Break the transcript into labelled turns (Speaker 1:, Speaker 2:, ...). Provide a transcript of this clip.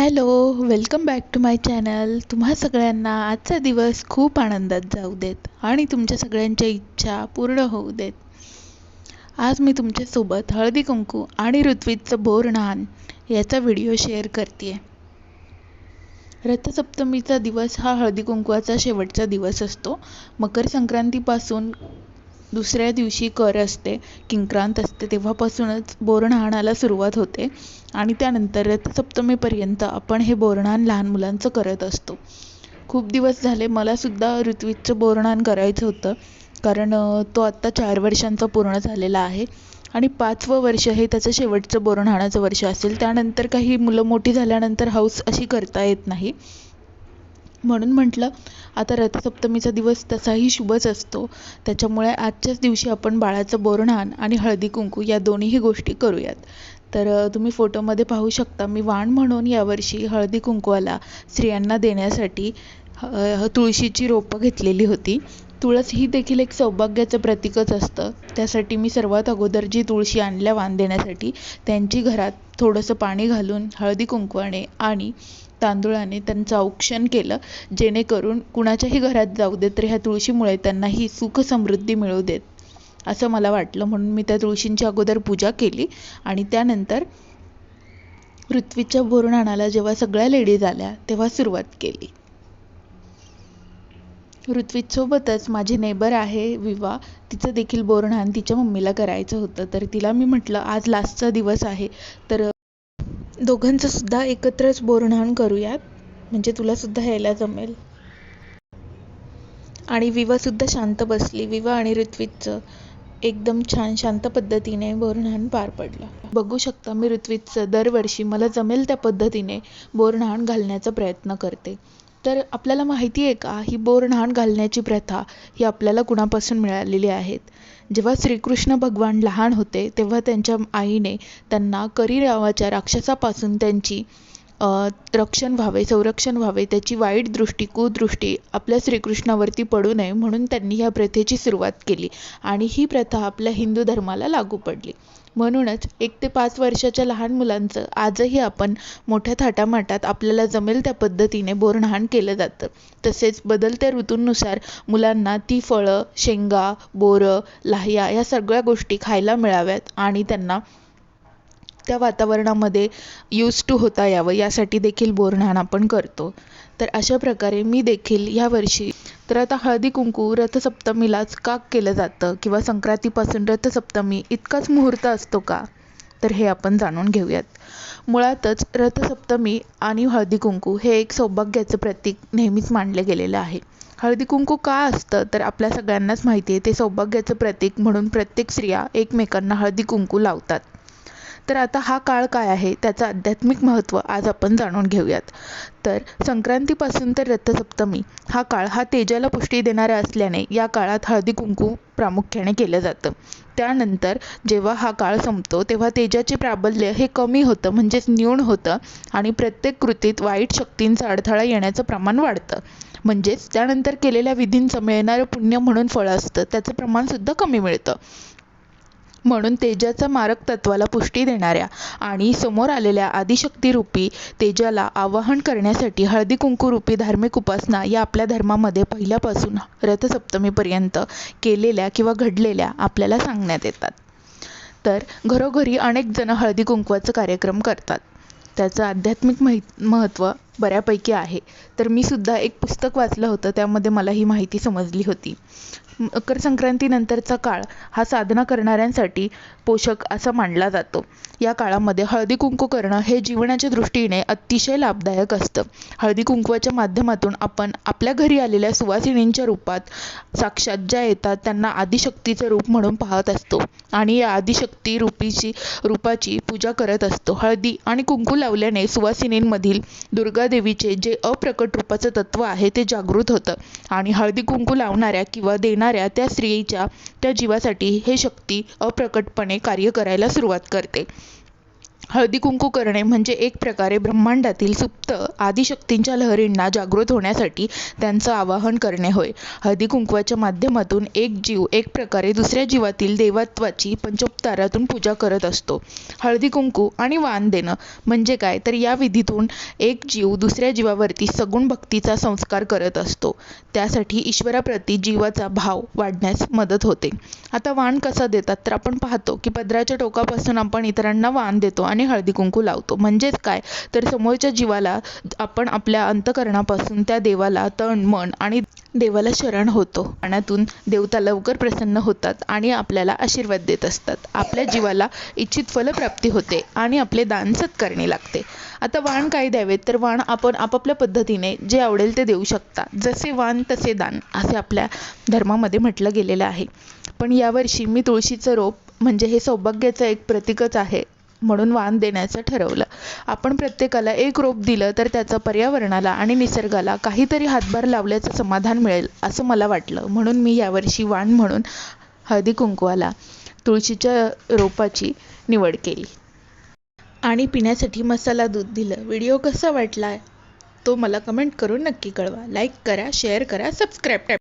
Speaker 1: Hello welcome back to my channel. तुम्हा सगळ्यांना आजचा दिवस खूप आनंदात जाऊ देत आणि तुमच्या सगळ्यांच्या इच्छा पूर्ण होऊ देत. आज मी तुमच्यासोबत हळदी कुंकू आणि ऋत्विजचं बोरनान याचा व्हिडिओ शेअर करते रथसप्तमीचा दिवस हा हळदी कुंकवाचा शेवटचा दिवस असतो. मकर संक्रांतीपासून दुसऱ्या दिवशी कर असते किंक्रांत असते तेव्हापासूनच बोरनाणाला सुरुवात होते. आणि त्यानंतर रथसप्तमीपर्यंत आपण हे बोरनान लहान मुलांचं करत असतो. खूप दिवस झाले मलासुद्धा ऋत्विजचं बोरनान करायचं होतं. कारण तो आत्ता चार वर्षांचा पूर्ण झालेला आहे. आणि पाचवं वर्ष हे त्याचं शेवटचं बोरणहाणाचं वर्ष असेल. त्यानंतर काही मुलं मोठी झाल्यानंतर हौस अशी करता येत नाही. म्हणून म्हटलं आता रथसप्तमीचा दिवस तसाही शुभच असतो. त्याच्यामुळे आजच्याच दिवशी आपण बाळाचं बोरणान आणि हळदी कुंकू या दोन्हीही गोष्टी करूयात. तर तुम्ही फोटोमध्ये पाहू शकता मी वाण म्हणून यावर्षी हळदी कुंकवाला स्त्रियांना देण्यासाठी तुळशीची रोपं घेतलेली होती. तुळस ही देखील एक सौभाग्याचं प्रतीकच असतं. त्यासाठी मी सर्वात अगोदर जी तुळशी आणल्या वाण देण्यासाठी त्यांची घरात थोडंसं पाणी घालून हळदी कुंकवाने आणि तांदुळाने त्यांचं औक्षण केलं जेणेकरून कुणाच्याही घरात जाऊ देत तर ह्या तुळशीमुळे त्यांनाही सुख समृद्धी मिळू देत. असं मला वाटलं. म्हणून मी त्या तुळशींची अगोदर पूजा केली आणि त्यानंतर पृथ्वीच्या बोरनाणाला जेव्हा सगळ्या लेडीज आल्या तेव्हा सुरुवात केली. ऋत्विजसोबतच माझी नेबर आहे विवा तिचं देखील बोरणान तिच्या मम्मीला करायचं होतं. तर तिला मी म्हटलं आज लास्टचा दिवस आहे. तर दोघांचं सुद्धा एकत्रच बोरणान करूयात. म्हणजे तुला सुद्धा यायला जमेल. आणि विवासुद्धा शांत बसली. विवा आणि ऋत्विजचं एकदम छान शांत पद्धतीने बोरन्हाण पार पडलं. बघू शकता मी ऋत्विजचं दरवर्षी मला जमेल त्या पद्धतीने बोरन्हाण घालण्याचा प्रयत्न करते. तर आपल्याला माहिती आहे का ही बोरन्हाण घालण्याची प्रथा ही आपल्याला कुणापासून मिळालेली आहेत? जेव्हा श्रीकृष्ण भगवान लहान होते तेव्हा त्यांच्या आईने त्यांना करी नावाच्या राक्षसापासून त्यांची रक्षण व्हावे संरक्षण व्हावे त्याची वाईट दृष्टी कुदृष्टी आपल्या श्रीकृष्णावरती पडू नये म्हणून त्यांनी ह्या प्रथेची सुरुवात केली आणि ही प्रथा आपल्या हिंदू धर्माला लागू पडली. म्हणूनच एक ते पाच वर्षाच्या लहान मुलांचं आजही आपण मोठ्या थाटामाटात आपल्याला जमेल त्या पद्धतीने बोरन्हाण केलं जातं. तसेच बदलत्या ऋतूंनुसार मुलांना ती फळं शेंगा बोरं लाह्या या सगळ्या गोष्टी खायला मिळाव्यात आणि त्यांना त्या वातावरणामध्ये यूज टू होता यावं यासाठी देखील बोरन्हाण आपण करतो. तर अशा प्रकारे मी देखील ह्या वर्षी तर आता हळदी कुंकू रथसप्तमीलाच का केलं जातं किंवा संक्रांतीपासून रथसप्तमी इतकाच मुहूर्त असतो का? तर हे आपण जाणून घेऊयात. मुळातच रथसप्तमी आणि हळदी कुंकू हे एक सौभाग्याचं प्रतीक नेहमीच मानलं गेलेलं आहे. हळदी कुंकू का असतं तर आपल्या सगळ्यांनाच माहिती आहे ते सौभाग्याचं प्रतीक म्हणून प्रत्येक स्त्रिया एकमेकांना हळदी कुंकू लावतात. तर आता हा काळ काय आहे त्याचं आध्यात्मिक महत्त्व आज आपण जाणून घेऊयात. तर संक्रांतीपासून तर रथसप्तमी हा काळ हा तेजाला पुष्टी देणारा असल्याने या काळात हळदी कुंकू प्रामुख्याने केलं जातं. त्यानंतर जेव्हा हा काळ संपतो तेव्हा तेजाचे प्राबल्य हे कमी होतं म्हणजेच न्यून होतं आणि प्रत्येक कृतीत वाईट शक्तींचा अडथळा येण्याचं प्रमाण वाढतं. म्हणजेच त्यानंतर केलेल्या विधींचं मिळणारं पुण्य म्हणून फळ असतं त्याचं प्रमाणसुद्धा कमी मिळतं. म्हणून तेजाचा मारक तत्वाला पुष्टी देणाऱ्या आणि समोर आलेल्या आदिशक्तीरूपी तेजाला आवाहन करण्यासाठी हळदी कुंकूरूपी धार्मिक उपासना या आपल्या धर्मामध्ये पहिल्यापासून रथसप्तमीपर्यंत केलेल्या किंवा घडलेल्या आपल्याला सांगण्यात येतात. तर घरोघरी अनेक जण हळदी कुंकवाचं कार्यक्रम करतात. त्याचं आध्यात्मिक माहीत महत्त्व बऱ्यापैकी आहे. तर मी सुद्धा एक पुस्तक वाचलं होतं त्यामध्ये मला ही माहिती समजली होती. मकर संक्रांतीनंतरचा काळ हा साधना करणाऱ्यांसाठी पोषक असा मानला जातो. या काळामध्ये हळदी कुंकू करणं हे जीवनाच्या दृष्टीने अतिशय लाभदायक असतं. हळदी कुंकवाच्या माध्यमातून आपण आपल्या घरी आलेल्या सुवासिनींच्या रूपात साक्षात ज्या येतात त्यांना आदिशक्तीचं रूप म्हणून पाहत असतो आणि या आदिशक्ती रूपीची रूपाची पूजा करत असतो. हळदी आणि कुंकू लावल्याने सुवासिनींमधील दुर्गादेवीचे जे अप्रकट रूपाचं तत्व आहे ते जागृत होतं आणि हळदी कुंकू लावणाऱ्या किंवा देणाऱ्या त्या स्त्रीच्या त्या जीवासाठी हे शक्ती अप्रकटपणे कार्य करायला सुरुवात करते. हळदी कुंकू करणे म्हणजे एक प्रकारे ब्रह्मांडातील सुप्त आदिशक्तींच्या लहरींना जागृत होण्यासाठी त्यांचं आवाहन करणे होय. हळदी कुंकवाच्या माध्यमातून एक जीव एक प्रकारे दुसऱ्या जीवातील देवत्वाची पंचोपचारातून पूजा करत असतो. हळदी कुंकू आणि वाण देणं म्हणजे काय? तर या विधीतून एक जीव दुसऱ्या जीवावरती सगुण भक्तीचा संस्कार करत असतो. त्यासाठी ईश्वराप्रती जीवाचा भाव वाढण्यास मदत होते. आता वाण कसा देतात? तर आपण पाहतो की पदराच्या टोकापासून आपण इतरांना वाण देतो आणि हळदी कुंकू लावतो. म्हणजेच काय? तर समोरच्या जीवाला आपण आपल्या अंतकरणापासून त्या देवाला तण मन आणि देवाला शरण होतो. पाण्यातून देवता लवकर प्रसन्न होतात आणि आपल्याला आशीर्वाद देत असतात. आपल्या जीवाला इच्छित फलप्राप्ती होते आणि आपले दान सत्कारणे लागते. आता वाण काय द्यावेत? तर वाण आपण आपापल्या पद्धतीने जे आवडेल ते देऊ शकता. जसे वाण तसे दान असे आपल्या धर्मामध्ये म्हटलं गेलेलं आहे. पण यावर्षी मी तुळशीचं रोप म्हणजे हे सौभाग्याचं एक प्रतीकच आहे म्हणून वाण देण्याचं ठरवलं. आपण प्रत्येकाला एक रोप दिलं तर त्याचा पर्यावरणाला आणि निसर्गाला काहीतरी हातभार लावल्याचं समाधान मिळेल असं मला वाटलं. म्हणून मी यावर्षी वाण म्हणून हळदी कुंकवाला तुळशीच्या रोपाची निवड केली. आणि पिण्यासाठी मसाला दूध दिलं. व्हिडिओ कसा वाटला तो मला कमेंट करून नक्की कळवा. लाईक करा शेअर करा सबस्क्राईब करा.